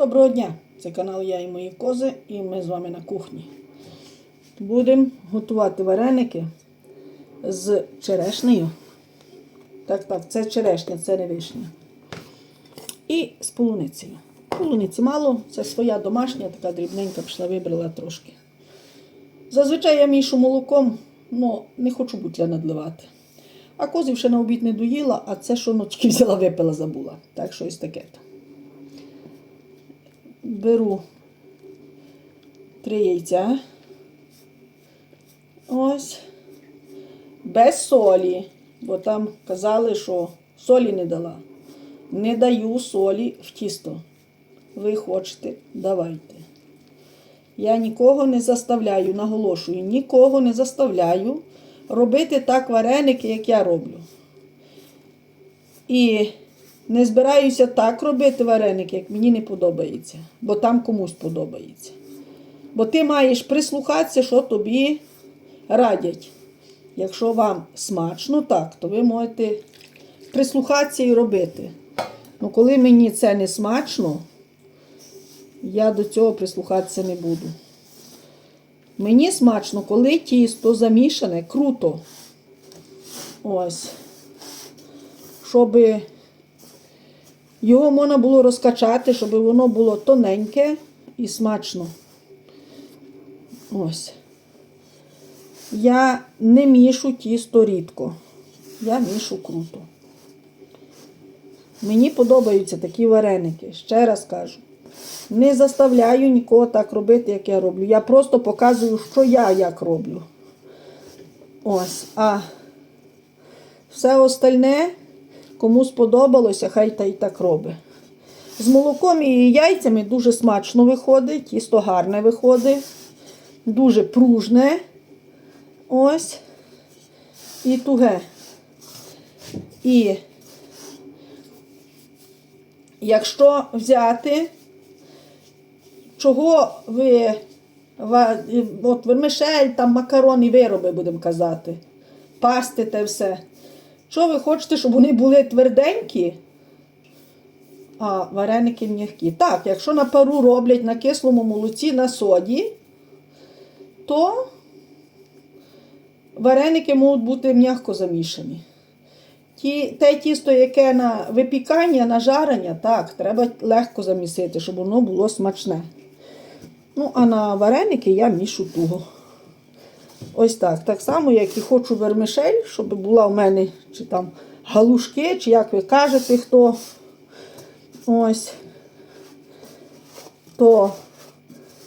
Доброго дня! Це канал Я і мої кози, і ми з вами на кухні. Будемо готувати вареники з черешнею. Так, так, це черешня, це не вишня. І з полуницею. Полуниці мало, це своя домашня, така дрібненька пішла, вибрала трошки. Зазвичай я мішу молоком, але не хочу бутля надливати. А козів ще на обід не доїла, а це що ночки взяла, випила, забула. Так що ось таке. то беру три яйця. Ось. Без солі. Бо там казали, що солі не дала. Не даю солі в тісто. Ви хочете, давайте. Я нікого не заставляю, наголошую, нікого не заставляю робити так вареники, як я роблю. І не збираюся так робити вареники, як мені не подобається, бо там комусь подобається. Бо ти маєш прислухатися, що тобі радять. Якщо вам смачно, так, то ви можете прислухатися і робити. Ну, коли мені це не смачно, я до цього прислухатися не буду. Мені смачно, коли тісто замішане круто. Ось. Щоб його можна було розкачати, щоб воно було тоненьке і смачно. Ось. Я не мішу тісто рідко. Я мішу круто. Мені подобаються такі вареники. Ще раз кажу. Не заставляю нікого так робити, як я роблю. Я просто показую, що я як роблю. Ось. А все остальне, кому сподобалося, хай та й так робить. З молоком і яйцями дуже смачно виходить, тісто гарне виходить, дуже пружне. Ось. І туге. І якщо взяти, чого ви, от вермишель, там макарони, вироби, будемо казати, пасти те все. Що ви хочете, щоб вони були тверденькі, а вареники м'які? Так, якщо на пару роблять на кислому молоці на соді, то вареники можуть бути м'яко замішані. Ті, те тісто, яке на випікання, на жарення, так, треба легко замісити, щоб воно було смачне. Ну, а на вареники я мішу туго. Ось так. Так само, як і хочу вермишель, щоб була у мене чи там галушки, чи як ви кажете, хто. Ось. То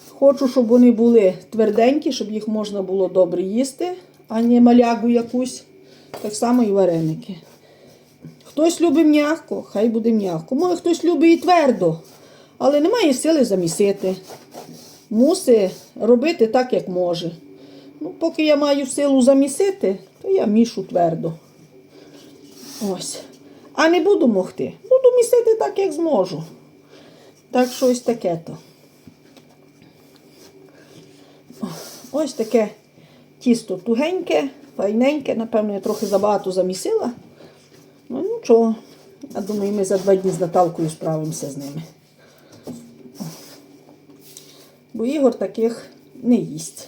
хочу, щоб вони були тверденькі, щоб їх можна було добре їсти, а не малягу якусь. Так само і вареники. Хтось любить м'яко, хай буде м'яко. Може, хтось любить і твердо, але немає сили замісити. Мусить робити так, як може. Ну, поки я маю силу замісити, то я мішу твердо. Ось. А не буду могти. Буду місити так, як зможу. Так що ось таке то. Ось таке тісто тугеньке, файненьке. Напевно, я трохи забагато замісила. Ну нічого. Я думаю, ми за два дні з Наталкою справимося з ними. Бо Ігор таких не їсть.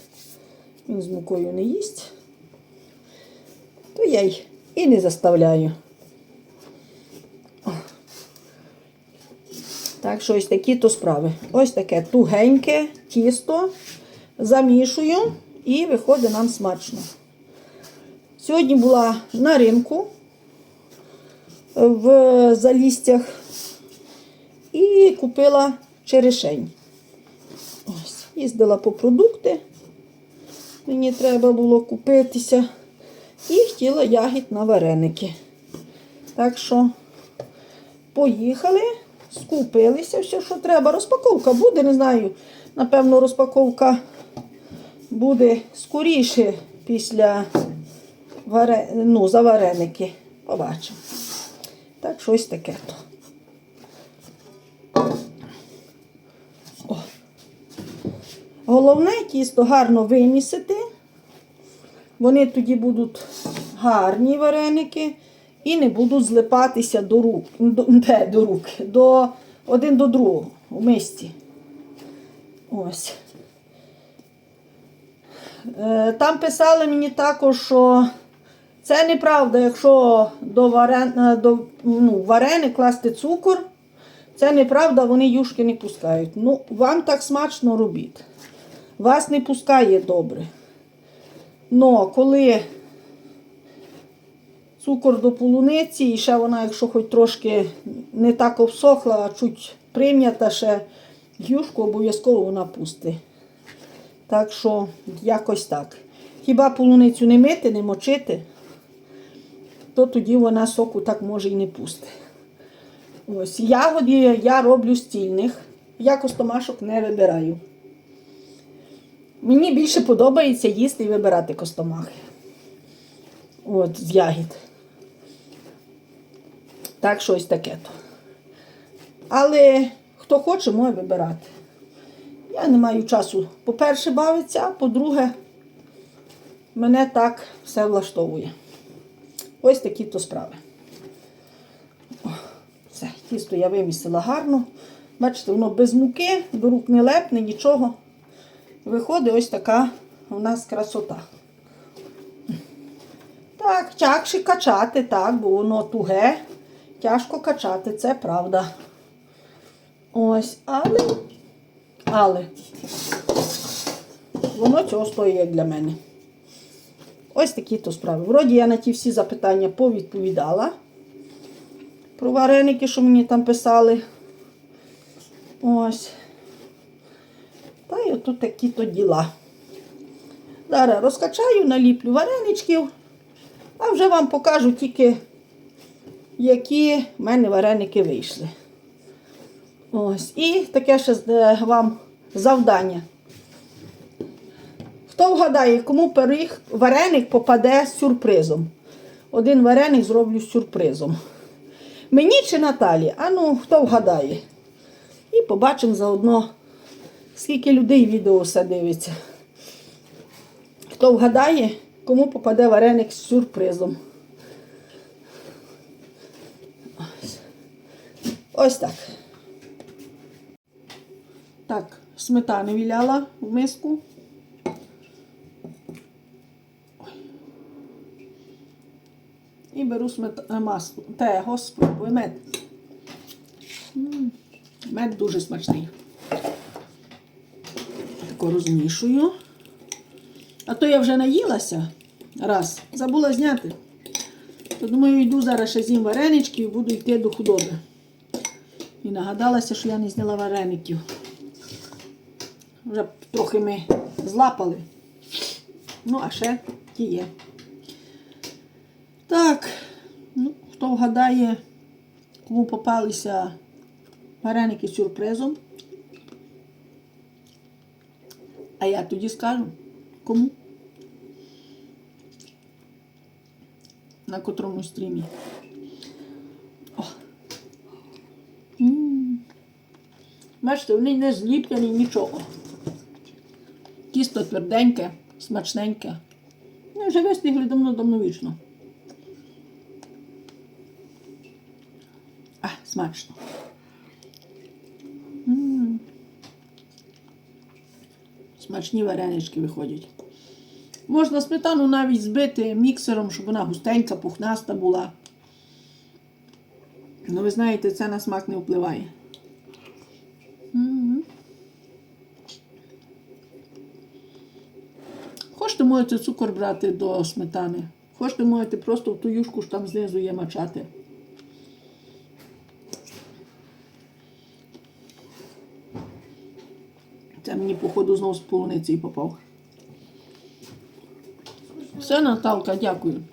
Він з мукою не їсть. То я й і не заставляю. Так що ось такі то справи. Ось таке тугеньке тісто замішую і виходить нам смачно. Сьогодні була на ринку в залістях і купила черешень. Ось, їздила по продукти. Мені треба було купитися. І хотіла ягід на вареники. Так що поїхали, скупилися, все, що треба. Розпаковка буде, не знаю. Напевно, розпаковка буде скоріше після варе... ну, за вареники. Побачимо. Так, щось таке то. Головне тісто гарно вимісити. Вони тоді будуть гарні вареники і не будуть злипатися до рук, до, де, до рук, до один до другого у мисці. Ось. Е, Там писали мені також, що це неправда, якщо до, варен... е, до ну, варени класти цукор, це неправда, вони юшки не пускають. Ну, вам так смачно робіть. Вас не пускає добре. Но коли цукор до полуниці, і ще вона, якщо хоч трошки не так обсохла, а чуть прийнята, ще юшку обов'язково вона пусти. Так що якось так. Хіба полуницю не мити, не мочити, то тоді вона соку так може і не пусти. Ось ягоді я роблю стільних. Я костомашок не вибираю. Мені більше подобається їсти і вибирати костомахи. От, з ягід. Так, щось таке то. Але хто хоче, може вибирати. Я не маю часу, по-перше, бавитися, а по-друге, мене так все влаштовує. Ось такі то справи. О, Все, тісто я вимісила гарно. Бачите, воно без муки, до рук не лепне, нічого. Виходить ось така у нас красота. Так, тягше качати, так, бо воно туге. Тяжко качати, це правда. Ось, але, але воно цього стоїть як для мене. Ось такі то справи. Вроді я на ті всі запитання повідповідала. Про вареники, що мені там писали. Ось. Та й отут такі то діла. Зараз розкачаю, наліплю вареничків, а вже вам покажу тільки, які в мене вареники вийшли. Ось. І таке ще е, вам завдання. Хто вгадає, кому пиріг вареник попаде з сюрпризом? Один вареник зроблю сюрпризом. Мені чи Наталі? А ну, хто вгадає? І побачимо заодно, скільки людей відео все дивиться. Хто вгадає, кому попаде вареник з сюрпризом. Ось, так. Так, сметани віляла в миску. І беру смет... е, масло. Те, господи, мед. Мед дуже смачний. Тако розмішую. А то я вже наїлася раз, забула зняти. То думаю, йду зараз ще з'їм варенички і буду йти до худоби. І нагадалася, що я не зняла вареників. Вже трохи ми злапали. Ну, а ще ті є. Так, ну, хто вгадає, кому попалися вареники з сюрпризом. А я тоді скажу, кому? На котрому стрімі. Бачите, вони не зліплені нічого. Тісто тверденьке, смачненьке. Ну, вже вистигли давно-давно вічно. А, смачно. Смачні варенички виходять. Можна сметану навіть збити міксером, щоб вона густенька, пухнаста була. Ну, ви знаєте, це на смак не впливає. Хочете, можете цукор брати до сметани. Хочете, можете просто в ту юшку, що там знизу є мачати. Це мені, походу, знову з полуниці попав. Все, Наталка, дякую.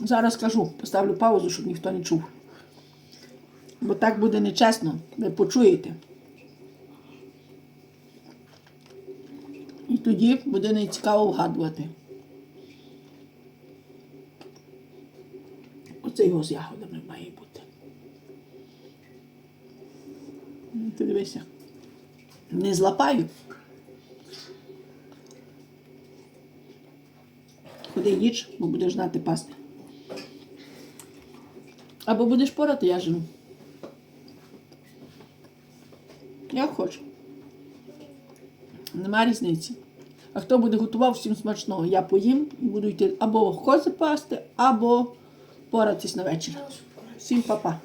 Зараз скажу, поставлю паузу, щоб ніхто не чув. Бо так буде нечесно, ви почуєте. І тоді буде нецікаво вгадувати. Оце його з ягодами Ти дивися. Не злапаю. Ходи їж, бо будеш знати пасти. Або будеш порати, я жену. Як хочу. Нема різниці. А хто буде готував всім смачного, я поїм і буду йти або кози пасти, або поратись на вечір. Всім па-па.